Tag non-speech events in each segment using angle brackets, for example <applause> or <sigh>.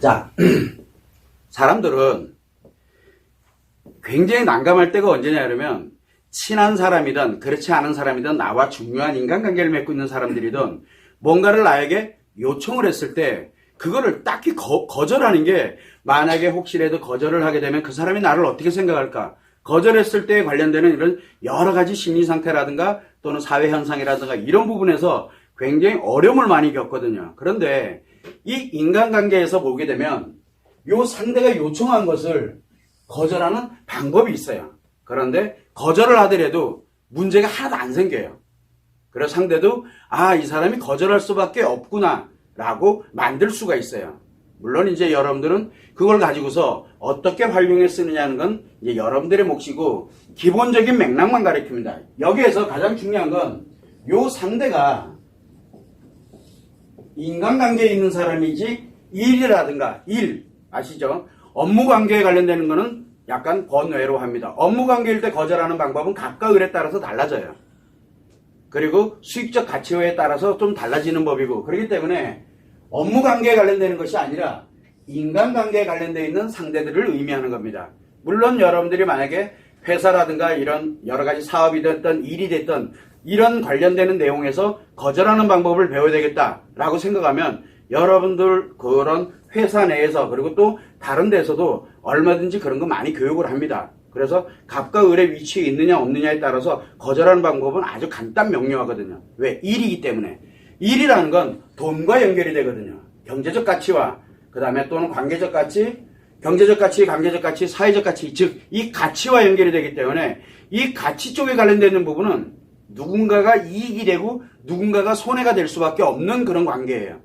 자, <clears throat> 사람들은 굉장히 난감할 때가 언제냐 그러면 친한 사람이든 그렇지 않은 사람이든 나와 중요한 인간관계를 맺고 있는 사람들이든 뭔가를 나에게 요청을 했을 때 그거를 딱히 거, 거절하는 게 만약에 혹시라도 거절을 하게 되면 그 사람이 나를 어떻게 생각할까? 거절했을 때에 관련되는 이런 여러 가지 심리 상태라든가 또는 사회 현상이라든가 이런 부분에서 굉장히 어려움을 많이 겪거든요. 그런데 이 인간관계에서 보게 되면 요 상대가 요청한 것을 거절하는 방법이 있어요. 그런데 거절을 하더라도 문제가 하나도 안 생겨요. 그래서 상대도 아, 이 사람이 거절할 수밖에 없구나 라고 만들 수가 있어요. 물론 이제 여러분들은 그걸 가지고서 어떻게 활용해 쓰느냐는 건 이제 여러분들의 몫이고 기본적인 맥락만 가리킵니다. 여기에서 가장 중요한 건 요 상대가 인간관계에 있는 사람이지 일이라든가 일 아시죠? 업무 관계에 관련되는 거는 약간 번외로 합니다. 업무 관계일 때 거절하는 방법은 각각 을에 따라서 달라져요. 그리고 수익적 가치에 따라서 좀 달라지는 법이고 그렇기 때문에 업무 관계에 관련되는 것이 아니라 인간 관계에 관련되어 있는 상대들을 의미하는 겁니다. 물론 여러분들이 만약에 회사라든가 이런 여러 가지 사업이 됐던 일이 됐던 이런 관련되는 내용에서 거절하는 방법을 배워야 되겠다라고 생각하면 여러분들 그런 회사 내에서 그리고 또 다른 데서도 얼마든지 그런 거 많이 교육을 합니다. 그래서 갑과 을의 위치에 있느냐 없느냐에 따라서 거절하는 방법은 아주 간단 명료하거든요. 왜? 일이기 때문에. 일이라는 건 돈과 연결이 되거든요. 경제적 가치와 그 다음에 또는 관계적 가치, 경제적 가치, 관계적 가치, 사회적 가치, 즉 이 가치와 연결이 되기 때문에 이 가치 쪽에 관련되는 부분은 누군가가 이익이 되고 누군가가 손해가 될 수밖에 없는 그런 관계예요.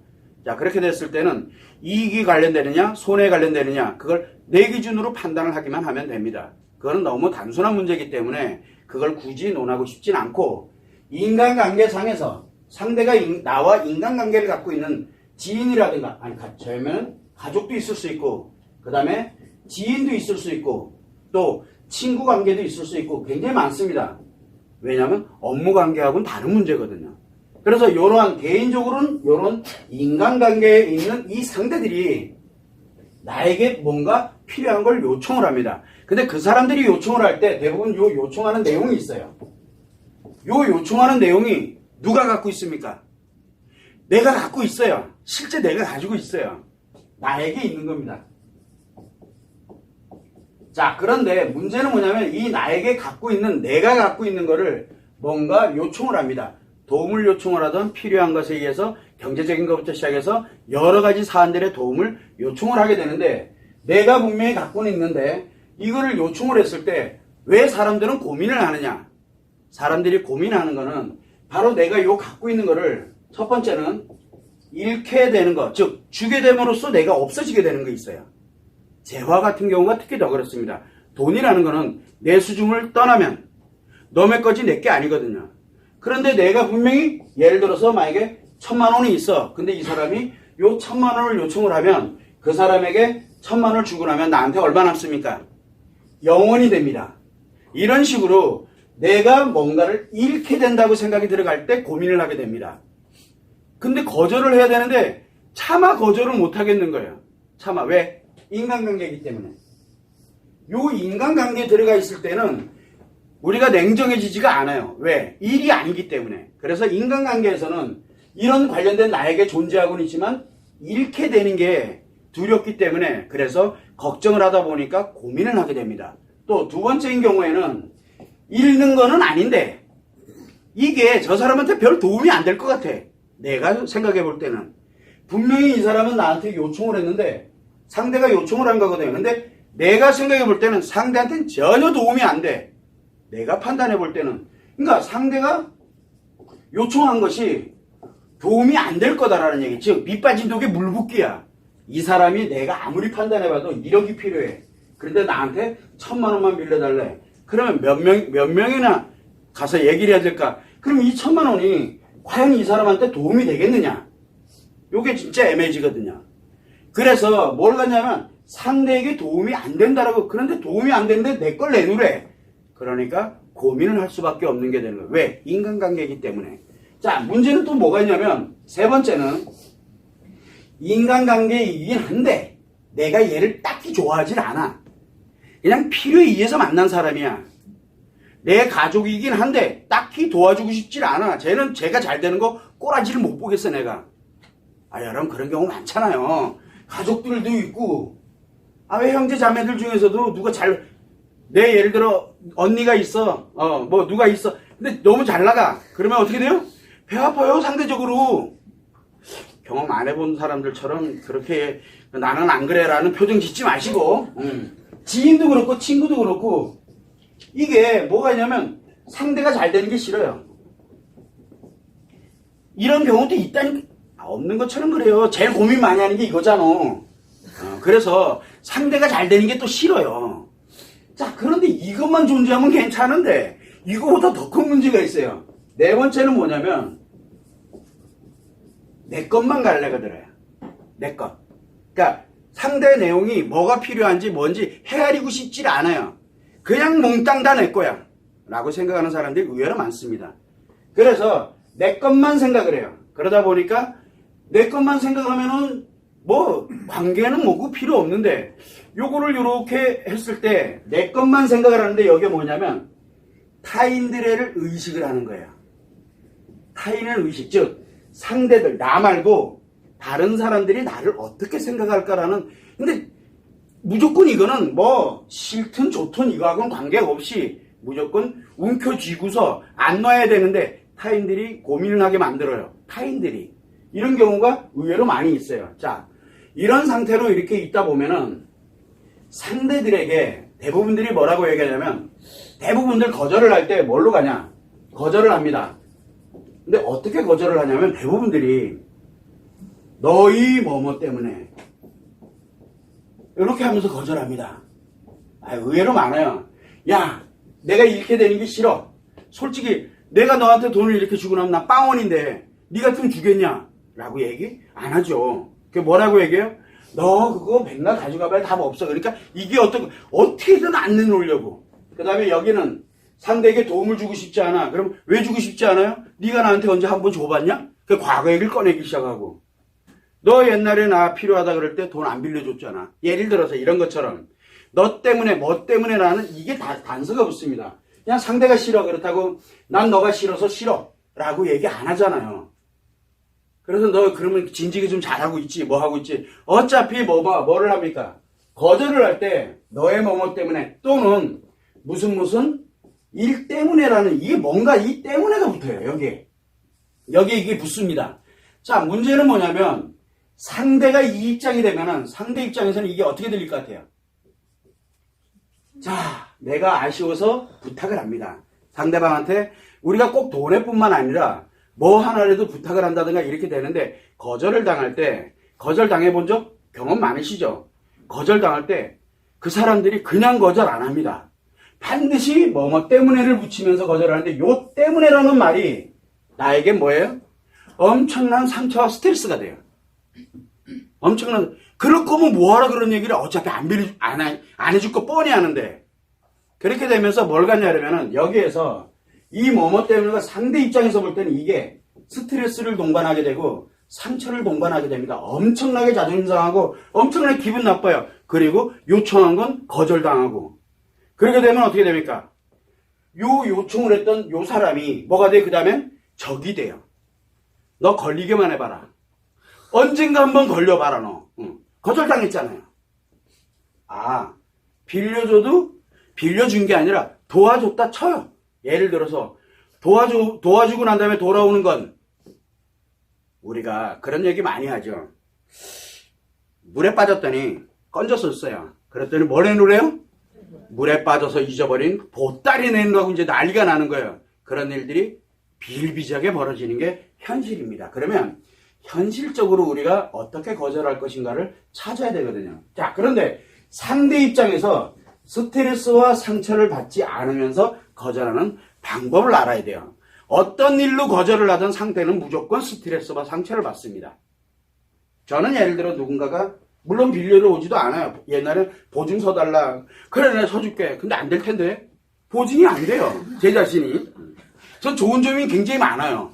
자, 그렇게 됐을 때는 이익이 관련되느냐, 손해 관련되느냐, 그걸 내 기준으로 판단을 하기만 하면 됩니다. 그거는 너무 단순한 문제이기 때문에 그걸 굳이 논하고 싶진 않고 인간관계상에서 상대가 인- 나와 인간관계를 갖고 있는 지인이라든가, 아니, 가- 저면 가족도 있을 수 있고, 그 다음에 지인도 있을 수 있고, 또 친구 관계도 있을 수 있고, 굉장히 많습니다. 왜냐하면 업무 관계하고는 다른 문제거든요. 그래서 이러한 개인적으로는 이런 인간관계에 있는 이 상대들이 나에게 뭔가 필요한 걸 요청을 합니다. 근데 그 사람들이 요청을 할 때 대부분 요 요청하는 내용이 있어요. 요 요청하는 내용이 누가 갖고 있습니까? 내가 갖고 있어요. 실제 내가 가지고 있어요. 나에게 있는 겁니다. 자, 그런데 문제는 뭐냐면 이 나에게 갖고 있는 내가 갖고 있는 거를 뭔가 요청을 합니다. 도움을 요청을 하던 필요한 것에 의해서 경제적인 것부터 시작해서 여러 가지 사안들의 도움을 요청을 하게 되는데 내가 분명히 갖고는 있는데 이거를 요청을 했을 때 왜 사람들은 고민을 하느냐? 사람들이 고민하는 거는 바로 내가 요 갖고 있는 거를 첫 번째는 잃게 되는 것, 즉 주게 됨으로써 내가 없어지게 되는 거 있어요. 재화 같은 경우가 특히 더 그렇습니다. 돈이라는 거는 내 수중을 떠나면 너의 거지 내 게 아니거든요. 그런데 내가 분명히 예를 들어서 만약에 천만 원이 있어. 근데 이 사람이 요 천만 원을 요청을 하면 그 사람에게 천만 원을 주고 나면 나한테 얼마 남습니까? 영원이 됩니다. 이런 식으로 내가 뭔가를 잃게 된다고 생각이 들어갈 때 고민을 하게 됩니다. 근데 거절을 해야 되는데 차마 거절을 못 하겠는 거예요. 차마 왜? 인간관계이기 때문에. 요 인간관계에 들어가 있을 때는 우리가 냉정해지지가 않아요. 왜? 일이 아니기 때문에. 그래서 인간관계에서는 이런 관련된 나에게 존재하고는 있지만 잃게 되는 게 두렵기 때문에 그래서 걱정을 하다 보니까 고민을 하게 됩니다. 또 두 번째인 경우에는 잃는 거는 아닌데 이게 저 사람한테 별 도움이 안 될 것 같아. 내가 생각해 볼 때는. 분명히 이 사람은 나한테 요청을 했는데 상대가 요청을 한 거거든요. 근데 내가 생각해 볼 때는 상대한테는 전혀 도움이 안 돼. 내가 판단해 볼 때는. 그러니까 상대가 요청한 것이 도움이 안 될 거다라는 얘기. 즉, 밑 빠진 독에 물 붓기야. 이 사람이 내가 아무리 판단해봐도 1억이 필요해. 그런데 나한테 천만 원만 빌려달래. 그러면 몇 명, 몇 명이나 가서 얘기를 해야 될까? 그럼 이 천만 원이 과연 이 사람한테 도움이 되겠느냐? 요게 진짜 애매해지거든요. 그래서 뭘 하냐면 상대에게 도움이 안 된다라고 그런데 도움이 안 되는데 내 걸 내놓으래. 그러니까 고민을 할 수밖에 없는 게 되는 거예요. 왜? 인간관계이기 때문에. 자, 문제는 또 뭐가 있냐면 세 번째는 인간관계이긴 한데 내가 얘를 딱히 좋아하진 않아. 그냥 필요에 의해서 만난 사람이야. 내 가족이긴 한데 딱히 도와주고 싶질 않아. 쟤는 제가 잘 되는 거 꼬라지를 못 보겠어 내가. 아 여러분 그런 경우 많잖아요. 가족들도 있고 아 왜 형제 자매들 중에서도 누가 잘 내 예를 들어 언니가 있어 어 뭐 누가 있어 근데 너무 잘 나가 그러면 어떻게 돼요? 배 아파요 상대적으로 경험 안 해본 사람들처럼 그렇게 나는 안 그래라는 표정 짓지 마시고 음. 지인도 그렇고 친구도 그렇고 이게 뭐가 있냐면 상대가 잘 되는 게 싫어요. 이런 경우도 있다니 아, 없는 것처럼 그래요. 제일 고민 많이 하는 게 이거잖아. 어, 그래서 상대가 잘 되는 게 또 싫어요. 자, 그런데 이것만 존재하면 괜찮은데 이거보다 더 큰 문제가 있어요. 네 번째는 뭐냐면 내 것만 갈래가 들어요. 내 것. 그러니까 상대 내용이 뭐가 필요한지 뭔지 헤아리고 싶질 않아요. 그냥 몽땅 다 내 거야. 라고 생각하는 사람들이 의외로 많습니다. 그래서 내 것만 생각을 해요. 그러다 보니까 내 것만 생각하면은 뭐 관계는 뭐고 필요 없는데 요거를 요렇게 했을 때 내 것만 생각을 하는데 여기에 뭐냐면 타인들의 의식을 하는 거예요. 타인의 의식, 즉 상대들, 나 말고 다른 사람들이 나를 어떻게 생각할까라는 근데 무조건 이거는 뭐 싫든 좋든 이거하고는 관계없이 무조건 움켜쥐고서 안 놔야 되는데 타인들이 고민을 하게 만들어요. 타인들이. 이런 경우가 의외로 많이 있어요. 자, 이런 상태로 이렇게 있다 보면은 상대들에게 대부분들이 뭐라고 얘기하냐면 대부분들 거절을 할 때 뭘로 가냐? 거절을 합니다. 근데 어떻게 거절을 하냐면 대부분들이 너희 뭐뭐 때문에 이렇게 하면서 거절합니다. 아, 의외로 많아요. 야, 내가 이렇게 되는 게 싫어. 솔직히 내가 너한테 돈을 이렇게 주고 나면 나 빵원인데 네 같으면 주겠냐? 라고 얘기 안 하죠. 그 뭐라고 얘기해요? 너 그거 맨날 가져가봐야 답 없어. 그러니까 이게 어떤 어떻게든 안 내놓으려고. 그 다음에 여기는 상대에게 도움을 주고 싶지 않아. 그럼 왜 주고 싶지 않아요? 네가 나한테 언제 한 번 줘봤냐? 그 과거 얘기를 꺼내기 시작하고. 너 옛날에 나 필요하다 그럴 때 돈 안 빌려줬잖아. 예를 들어서 이런 것처럼 너 때문에 뭐 때문에 나는 이게 다 단서가 붙습니다. 그냥 상대가 싫어 그렇다고 난 너가 싫어서 싫어 라고 얘기 안 하잖아요. 그래서 너 그러면 진지게 좀 잘하고 있지 뭐 하고 있지 어차피 뭐가 뭐를 합니까? 거절을 할 때 너의 뭐뭐 때문에 또는 무슨 무슨 일 때문에라는 이게 뭔가 이 때문에가 붙어요 여기에 여기에 이게 붙습니다. 자 문제는 뭐냐면 상대가 이 입장이 되면은 상대 입장에서는 이게 어떻게 들릴 것 같아요? 자, 내가 아쉬워서 부탁을 합니다. 상대방한테 우리가 꼭 돈에뿐만 아니라 뭐 하나라도 부탁을 한다든가 이렇게 되는데 거절을 당할 때 거절 당해 본 적 경험 많으시죠? 거절 당할 때 그 사람들이 그냥 거절 안 합니다. 반드시 뭐뭐 때문에를 붙이면서 거절하는데 요 때문에라는 말이 나에게 뭐예요? 엄청난 상처와 스트레스가 돼요. 엄청난 그럴 거면 뭐하라 그런 얘기를 어차피 안 빌려 안, 해- 안 해줄 거 뻔히 아는데 그렇게 되면서 뭘 갖냐면은 여기에서 이 뭐뭐 때문에 상대 입장에서 볼 때는 이게 스트레스를 동반하게 되고 상처를 동반하게 됩니다. 엄청나게 자존심 상하고 엄청나게 기분 나빠요. 그리고 요청한 건 거절당하고 그렇게 되면 어떻게 됩니까? 요 요청을 했던 요 사람이 뭐가 돼? 그 다음엔 적이 돼요. 너 걸리게만 해봐라. 언젠가 한번 걸려봐라 너. 응. 거절당했잖아요. 아 빌려줘도 빌려준 게 아니라 도와줬다 쳐요. 예를 들어서 도와주 도와주고 난 다음에 돌아오는 건 우리가 그런 얘기 많이 하죠. 물에 빠졌더니 건졌었어요. 그랬더니 뭘 해놓으래요? 물에 빠져서 잊어버린 보따리 내놓고 이제 난리가 나는 거예요. 그런 일들이 비일비재하게 벌어지는 게 현실입니다. 그러면 현실적으로 우리가 어떻게 거절할 것인가를 찾아야 되거든요. 자, 그런데 상대 입장에서 스트레스와 상처를 받지 않으면서 거절하는 방법을 알아야 돼요. 어떤 일로 거절을 하든 상대는 무조건 스트레스와 상처를 받습니다. 저는 예를 들어 누군가가 물론 빌려러 오지도 않아요. 옛날에 보증 서달라. 그래 내가 서줄게. 근데 안 될 텐데. 보증이 안 돼요. 제 자신이. 전 좋은 점이 굉장히 많아요.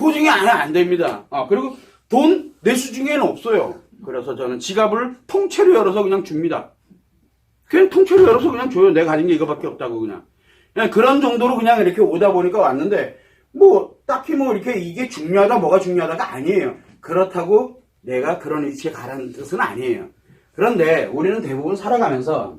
보증이 안, 안 됩니다. 아, 그리고 돈 내 수 중에는 없어요. 그래서 저는 지갑을 통째로 열어서 그냥 줍니다. 그냥 통째로 열어서 그냥 줘요. 내가 가진 게 이거밖에 없다고 그냥. 그냥 그런 정도로 그냥 이렇게 오다 보니까 왔는데 뭐 딱히 뭐 이렇게 이게 중요하다 뭐가 중요하다가 아니에요. 그렇다고 내가 그런 위치에 가라는 뜻은 아니에요. 그런데 우리는 대부분 살아가면서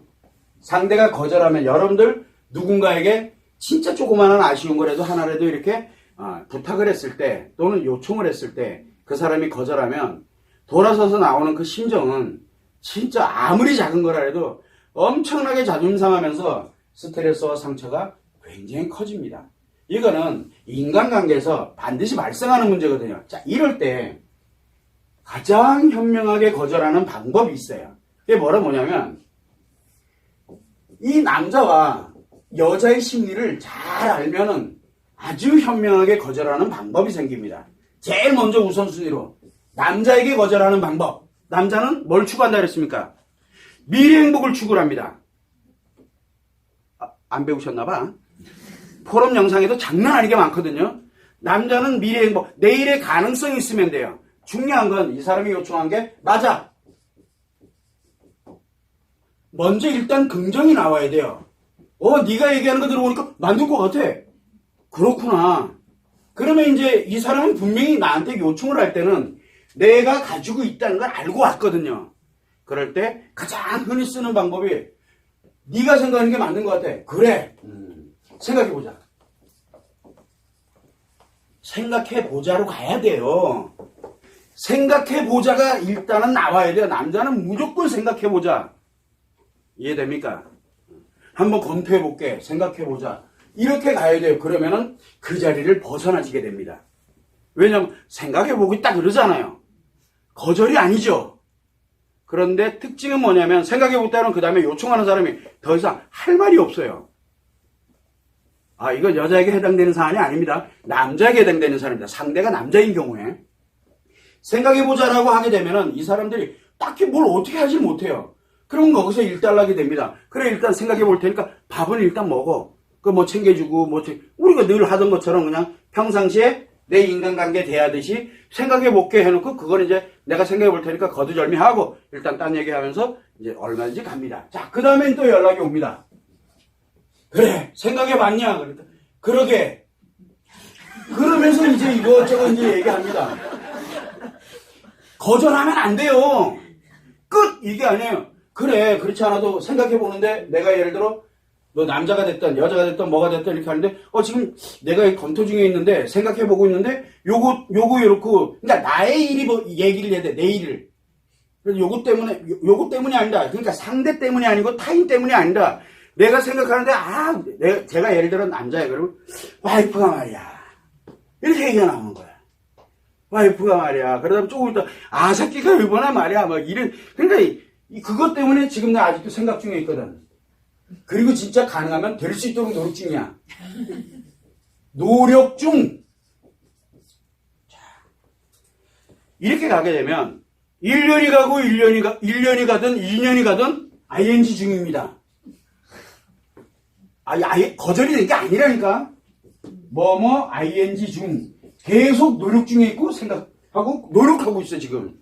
상대가 거절하면 여러분들 누군가에게 진짜 조그마한 아쉬운 거라도 하나라도 이렇게 아, 부탁을 했을 때 또는 요청을 했을 때 그 사람이 거절하면 돌아서서 나오는 그 심정은 진짜 아무리 작은 거라도 엄청나게 자존심 상하면서 스트레스와 상처가 굉장히 커집니다. 이거는 인간관계에서 반드시 발생하는 문제거든요. 자, 이럴 때 가장 현명하게 거절하는 방법이 있어요. 그게 뭐라 뭐냐면 이 남자와 여자의 심리를 잘 알면은 아주 현명하게 거절하는 방법이 생깁니다. 제일 먼저 우선순위로 남자에게 거절하는 방법. 남자는 뭘 추구한다 그랬습니까? 미래 행복을 추구를 합니다. 아, 안 배우셨나봐. 포럼 영상에도 장난 아니게 많거든요. 남자는 미래 행복, 내일의 가능성이 있으면 돼요. 중요한 건 이 사람이 요청한 게 맞아. 먼저 일단 긍정이 나와야 돼요. 어, 네가 얘기하는 거 들어보니까 맞는 것 같아. 그렇구나. 그러면 이제 이 사람은 분명히 나한테 요청을 할 때는 내가 가지고 있다는 걸 알고 왔거든요. 그럴 때 가장 흔히 쓰는 방법이 네가 생각하는 게 맞는 것 같아. 그래. 음, 생각해보자. 생각해보자로 가야 돼요. 생각해보자가 일단은 나와야 돼요. 남자는 무조건 생각해보자. 이해됩니까? 한번 검토해볼게. 생각해보자. 이렇게 가야 돼요. 그러면은 그 자리를 벗어나지게 됩니다. 왜냐면 생각해보고 있다 그러잖아요. 거절이 아니죠. 그런데 특징은 뭐냐면 생각해보다는 그 다음에 요청하는 사람이 더 이상 할 말이 없어요. 아, 이건 여자에게 해당되는 사안이 아닙니다. 남자에게 해당되는 사람입니다. 상대가 남자인 경우에. 생각해보자라고 하게 되면은 이 사람들이 딱히 뭘 어떻게 하지 못해요. 그럼 거기서 일단락이 됩니다. 그래, 일단 생각해볼 테니까 밥은 일단 먹어. 그뭐 챙겨주고, 뭐, 챙- 우리가 늘 하던 것처럼 그냥 평상시에 내 인간관계 대하듯이 생각해 볼게 해놓고 그걸 이제 내가 생각해 볼 테니까 거두절미하고 일단 딴 얘기하면서 이제 얼마든지 갑니다. 자, 그 다음엔 또 연락이 옵니다. 그래, 생각해 봤냐? 그러니까, 그러게. 그러면서 이제 이것저것 이제 얘기합니다. 거절하면 안 돼요. 끝! 이게 아니에요. 그래, 그렇지 않아도 생각해 보는데 내가 예를 들어 너 남자가 됐든 여자가 됐든 뭐가 됐든 이렇게 하는데 어 지금 내가 검토 중에 있는데 생각해 보고 있는데 요거 요거 이렇고 그러니까 나의 일이 뭐 얘기를 해야 돼 내 일을. 그래서 요거 때문에 요- 요거 때문이 아니다. 그러니까 상대 때문이 아니고 타인 때문이 아니다. 내가 생각하는데 아 내가 제가 예를 들어 남자야. 그러면 와이프가 말이야. 이렇게 얘기가 나오는 거야. 와이프가 말이야. 그러다 조금 있다 아 새끼가 이번에 말이야. 막 이런 그러니까 이- 이 그것 때문에 지금 나 아직도 생각 중에 있거든 그리고 진짜 가능하면 될 수 있도록 노력 중이야. 노력 중! 자, 이렇게 가게 되면 1년이 가고 1년이, 가, 1년이 가든 2년이 가든 ing 중입니다. 아예, 아예 거절이 된 게 아니라니까. 뭐뭐 ing 중. 계속 노력 중에 있고 생각하고 노력하고 있어 지금.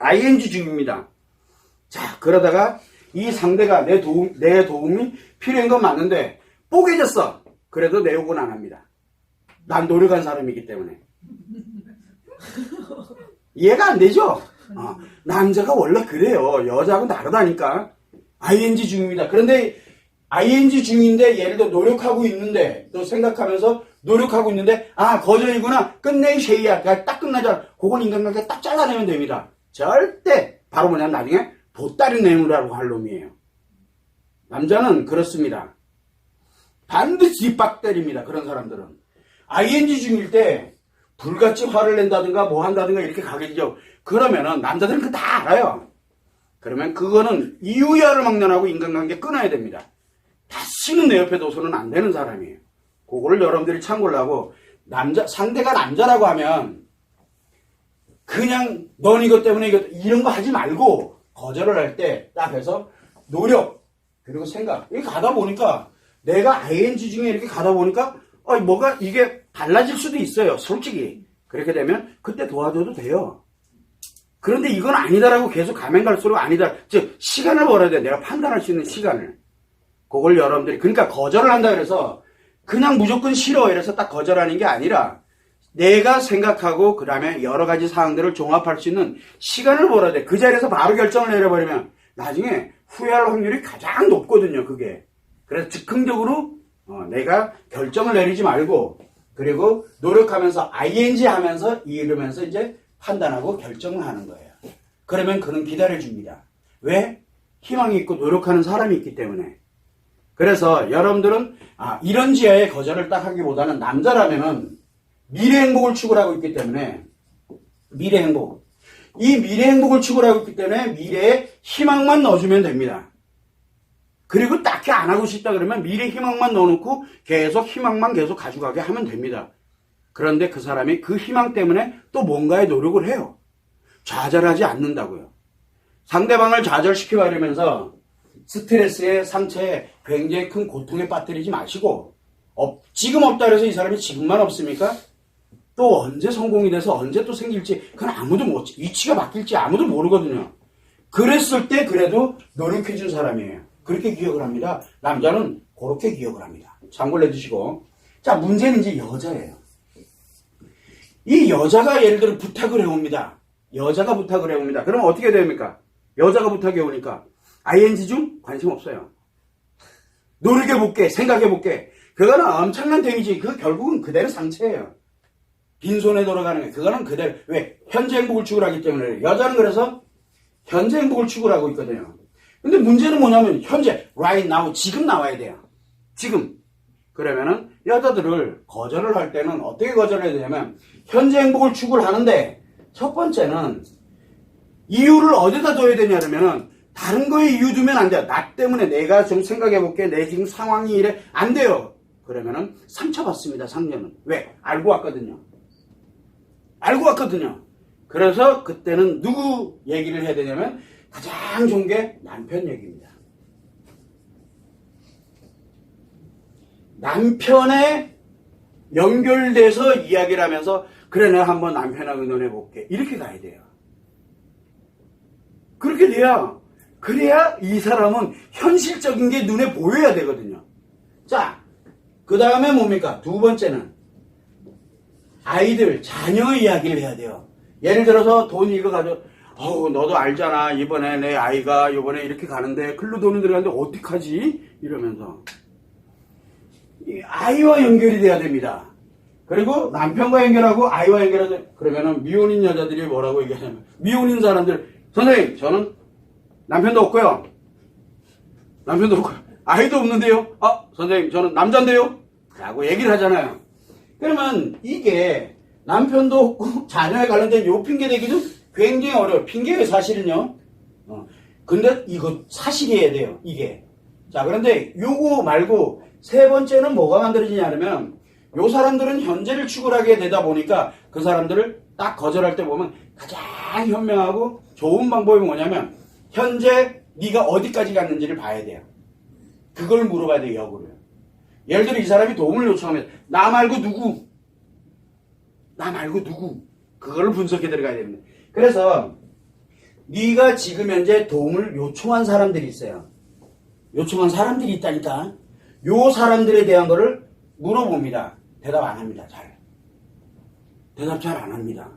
ing 중입니다. 자, 그러다가 이 상대가 내 도움, 내 도움이 필요한 건 맞는데, 뽀개졌어. 그래도 내 욕은 안 합니다. 난 노력한 사람이기 때문에. 이해가 안 되죠? 어, 남자가 원래 그래요. 여자하고 다르다니까. ing 중입니다. 그런데 ing 중인데 예를 들어 노력하고 있는데 또 생각하면서 노력하고 있는데 아 거절이구나 끝내 쉐이야 딱 끝나자 그건 인간관계 딱 잘라내면 됩니다. 절대 바로 뭐냐면 나중에 보따리 내놓으라고 할 놈이에요. 남자는 그렇습니다. 반드시 뒷박 때립니다. 그런 사람들은. ing 중일 때 불같이 화를 낸다든가 뭐 한다든가 이렇게 가게 되죠. 그러면은 남자들은 그거 다 알아요. 그러면 그거는 이유야를 막론하고 인간관계 끊어야 됩니다. 다시는 내 옆에 둬서는 안 되는 사람이에요. 그거를 여러분들이 참고를 하고 남자 상대가 남자라고 하면 그냥 넌 이것 때문에 이것 이런 거 하지 말고 거절을 할 때 딱 해서 노력 그리고 생각 이렇게 가다 보니까 내가 ing 중에 이렇게 가다 보니까 어, 뭐가 이게 달라질 수도 있어요. 솔직히. 그렇게 되면 그때 도와줘도 돼요. 그런데 이건 아니다라고 계속 가면 갈수록 아니다. 즉 시간을 벌어야 돼. 내가 판단할 수 있는 시간을. 그걸 여러분들이 그러니까 거절을 한다 그래서 그냥 무조건 싫어 이래서 딱 거절하는 게 아니라 내가 생각하고 그 다음에 여러 가지 사항들을 종합할 수 있는 시간을 벌어야 돼. 그 자리에서 바로 결정을 내려버리면 나중에 후회할 확률이 가장 높거든요. 그게. 그래서 즉흥적으로 어, 내가 결정을 내리지 말고 그리고 노력하면서 ing 하면서 이르면서 이제 판단하고 결정을 하는 거예요. 그러면 그는 기다려줍니다. 왜? 희망이 있고 노력하는 사람이 있기 때문에. 그래서 여러분들은 아, 이런 지하에 거절을 딱 하기보다는 남자라면은 미래 행복을 추구하고 있기 때문에 미래 행복. 이 미래 행복을 추구하고 있기 때문에 미래에 희망만 넣어주면 됩니다. 그리고 딱히 안 하고 싶다 그러면 미래 희망만 넣어놓고 계속 희망만 계속 가져가게 하면 됩니다. 그런데 그 사람이 그 희망 때문에 또 뭔가의 노력을 해요. 좌절하지 않는다고요. 상대방을 좌절시키려 하면서 스트레스에 상처에 굉장히 큰 고통에 빠뜨리지 마시고 없- 지금 없다 그래서 이 사람이 지금만 없습니까? 또 언제 성공이 돼서 언제 또 생길지 그건 아무도 못 위치가 바뀔지 아무도 모르거든요. 그랬을 때 그래도 노력해준 사람이에요. 그렇게 기억을 합니다. 남자는 그렇게 기억을 합니다. 참고를 해주시고 자 문제는 이제 여자예요. 이 여자가 예를 들어 부탁을 해옵니다. 여자가 부탁을 해옵니다. 그럼 어떻게 됩니까? 여자가 부탁해 오니까 ing 중 관심 없어요. 노력해볼게, 생각해볼게. 그거는 엄청난 데미지. 그 결국은 그대로 상처예요. 빈손에 돌아가는 게 그거는 그대로 왜 현재 행복을 추구하기 때문에 여자는 그래서 현재 행복을 추구하고 있거든요. 근데 문제는 뭐냐면 현재 right now 지금 나와야 돼요. 지금 그러면은 여자들을 거절을 할 때는 어떻게 거절해야 되냐면 현재 행복을 추구를 하는데 첫 번째는 이유를 어디다 둬야 되냐 그러면은 다른 거에 이유 두면 안 돼요. 나 때문에 내가 좀 생각해 볼게. 내 지금 상황이 이래 안 돼요. 그러면은 상처받습니다. 상녀는 왜 알고 왔거든요. 알고 왔거든요. 그래서 그때는 누구 얘기를 해야 되냐면 가장 좋은 게 남편 얘기입니다. 남편에 연결돼서 이야기를 하면서 그래 내가 한번 남편하고 의논해 볼게 이렇게 가야 돼요. 그렇게 돼야 그래야 이 사람은 현실적인 게 눈에 보여야 되거든요. 자, 그 다음에 뭡니까? 두 번째는 아이들, 자녀의 이야기를 해야 돼요. 예를 들어서 돈 이거 가져, 어우, 너도 알잖아. 이번에 내 아이가 이번에 이렇게 가는데, 글로 돈이 들어가는데 어떡하지? 이러면서. 이 아이와 연결이 돼야 됩니다. 그리고 남편과 연결하고 아이와 연결하자. 그러면은 미혼인 여자들이 뭐라고 얘기하냐면, 미혼인 사람들, 선생님, 저는 남편도 없고요. 남편도 없고요. 아이도 없는데요. 아, 선생님, 저는 남자인데요. 라고 얘기를 하잖아요. 그러면 이게 남편도 없고 <laughs> 자녀에 관련된 요 핑계 대기도 굉장히 어려워요. 핑계예요, 사실은요. 어. 근데 이거 사실이어야 돼요, 이게. 자, 그런데 요거 말고 세 번째는 뭐가 만들어지냐면 요 사람들은 현재를 추구하게 되다 보니까 그 사람들을 딱 거절할 때 보면 가장 현명하고 좋은 방법이 뭐냐면 현재 네가 어디까지 갔는지를 봐야 돼요. 그걸 물어봐야 돼요, 역으로요. 예를 들어 이 사람이 도움을 요청하면 나 말고 누구? 나 말고 누구? 그걸 분석해 들어가야 됩니다. 그래서 네가 지금 현재 도움을 요청한 사람들이 있어요. 요청한 사람들이 있다니까. 요 사람들에 대한 거를 물어봅니다. 대답 안 합니다. 잘. 대답 잘 안 합니다.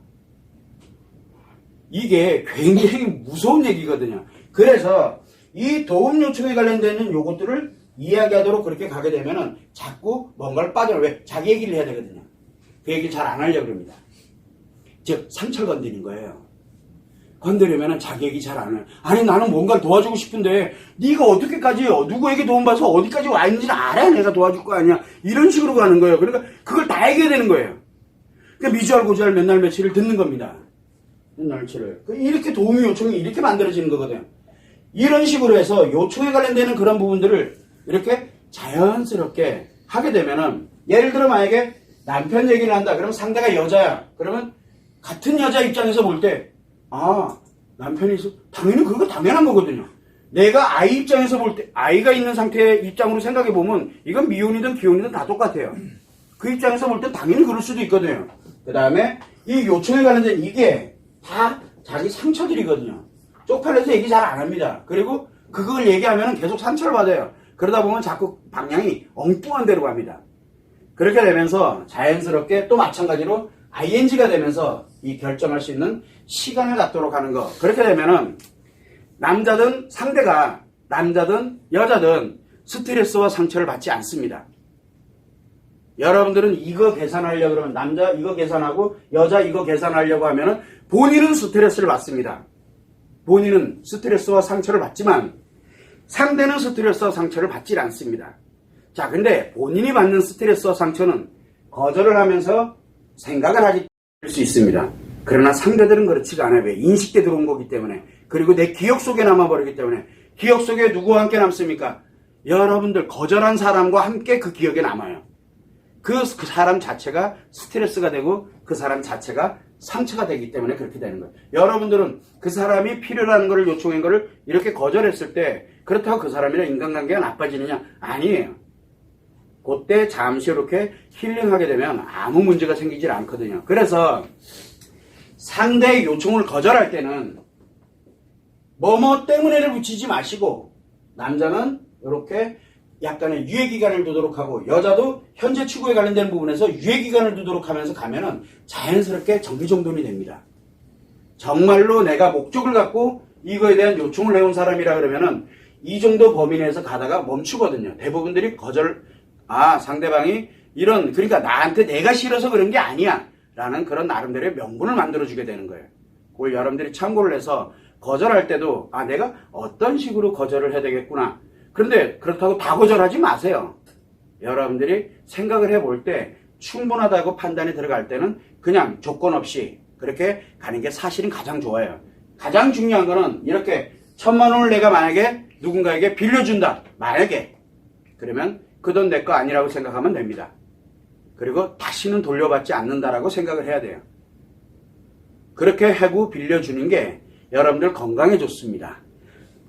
이게 굉장히 무서운 얘기거든요. 그래서 이 도움 요청에 관련되는 요것들을 이야기하도록 그렇게 가게 되면은 자꾸 뭔가를 빠져 왜 자기 얘기를 해야 되거든요. 그 얘기를 잘 안 하려고 합니다. 즉 상처를 건드리는 거예요. 건드리면은 자기 얘기 잘 안 해요. 아니 나는 뭔가를 도와주고 싶은데 네가 어떻게까지 누구에게 도움받아서 어디까지 와 있는지는 알아야 내가 도와줄 거 아니야. 이런 식으로 가는 거예요. 그러니까 그걸 다 얘기해야 되는 거예요. 그러니까 미주알 고주알 몇날 며칠을 듣는 겁니다. 몇날 며칠을. 그 이렇게 도움이 요청이 이렇게 만들어지는 거거든요. 이런 식으로 해서 요청에 관련되는 그런 부분들을 이렇게 자연스럽게 하게 되면은 예를 들어 만약에 남편 얘기를 한다 그러면 상대가 여자야 그러면 같은 여자 입장에서 볼 때 아 남편이 당연히 그거 당연한 거거든요 내가 아이 입장에서 볼 때, 아이가 있는 상태의 입장으로 생각해 보면, 이건 미혼이든 기혼이든 다 똑같아요. 그 입장에서 볼 때 당연히 그럴 수도 있거든요. 그 다음에 이 요청에 관련된 이게 다 자기 상처들이거든요. 쪽팔려서 얘기 잘 안 합니다. 그리고 그걸 얘기하면 계속 상처를 받아요. 그러다 보면 자꾸 방향이 엉뚱한 데로 갑니다. 그렇게 되면서 자연스럽게 또 마찬가지로 ING가 되면서 이 결정할 수 있는 시간을 갖도록 하는 거. 그렇게 되면은 남자든 상대가 남자든 여자든 스트레스와 상처를 받지 않습니다. 여러분들은 이거 계산하려고 그러면 남자 이거 계산하고 여자 이거 계산하려고 하면은 본인은 스트레스를 받습니다. 본인은 스트레스와 상처를 받지만 상대는 스트레스와 상처를 받질 않습니다. 자, 근데 본인이 받는 스트레스와 상처는 거절을 하면서 생각을 하게 될 수 있습니다. 그러나 상대들은 그렇지가 않아요. 왜? 인식돼 들어온 거기 때문에. 그리고 내 기억 속에 남아버리기 때문에. 기억 속에 누구와 함께 남습니까? 여러분들 거절한 사람과 함께 그 기억에 남아요. 그, 그 사람 자체가 스트레스가 되고 그 사람 자체가 상처가 되기 때문에 그렇게 되는 거예요. 여러분들은 그 사람이 필요라는 것을 요청한 것을 이렇게 거절했을 때 그렇다고 그 사람이랑 인간관계가 나빠지느냐? 아니에요. 그때 잠시 이렇게 힐링하게 되면 아무 문제가 생기질 않거든요. 그래서 상대의 요청을 거절할 때는 뭐뭐 때문에를 붙이지 마시고 남자는 이렇게 약간의 유예 기간을 두도록 하고 여자도 현재 추구에 관련된 부분에서 유예 기간을 두도록 하면서 가면은 자연스럽게 정리정돈이 됩니다. 정말로 내가 목적을 갖고 이거에 대한 요청을 해온 사람이라 그러면은 이 정도 범위 내에서 가다가 멈추거든요. 대부분들이 거절, 아, 상대방이 이런, 그러니까 나한테 내가 싫어서 그런 게 아니야. 라는 그런 나름대로의 명분을 만들어 주게 되는 거예요. 그걸 여러분들이 참고를 해서 거절할 때도, 아, 내가 어떤 식으로 거절을 해야 되겠구나. 그런데 그렇다고 다 거절하지 마세요. 여러분들이 생각을 해볼 때 충분하다고 판단이 들어갈 때는 그냥 조건 없이 그렇게 가는 게 사실은 가장 좋아요. 가장 중요한 거는 이렇게 천만 원을 내가 만약에 누군가에게 빌려준다. 만약에. 그러면 그 돈 내 거 아니라고 생각하면 됩니다. 그리고 다시는 돌려받지 않는다라고 생각을 해야 돼요. 그렇게 하고 빌려주는 게 여러분들 건강에 좋습니다.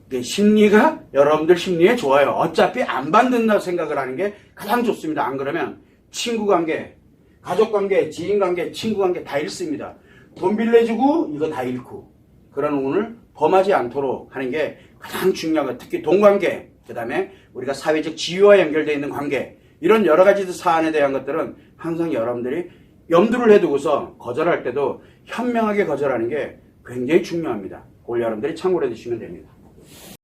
이게 심리가 여러분들 심리에 좋아요. 어차피 안 받는다 생각을 하는 게 가장 좋습니다. 안 그러면 친구 관계, 가족 관계, 지인 관계, 친구 관계 다 잃습니다. 돈 빌려주고 이거 다 잃고 그런 운을 범하지 않도록 하는 게 가장 중요하고 특히 돈 관계, 그 다음에 우리가 사회적 지위와 연결되어 있는 관계 이런 여러 가지 사안에 대한 것들은 항상 여러분들이 염두를 해두고서 거절할 때도 현명하게 거절하는 게 굉장히 중요합니다. 그걸 여러분들이 참고를 해두시면 됩니다.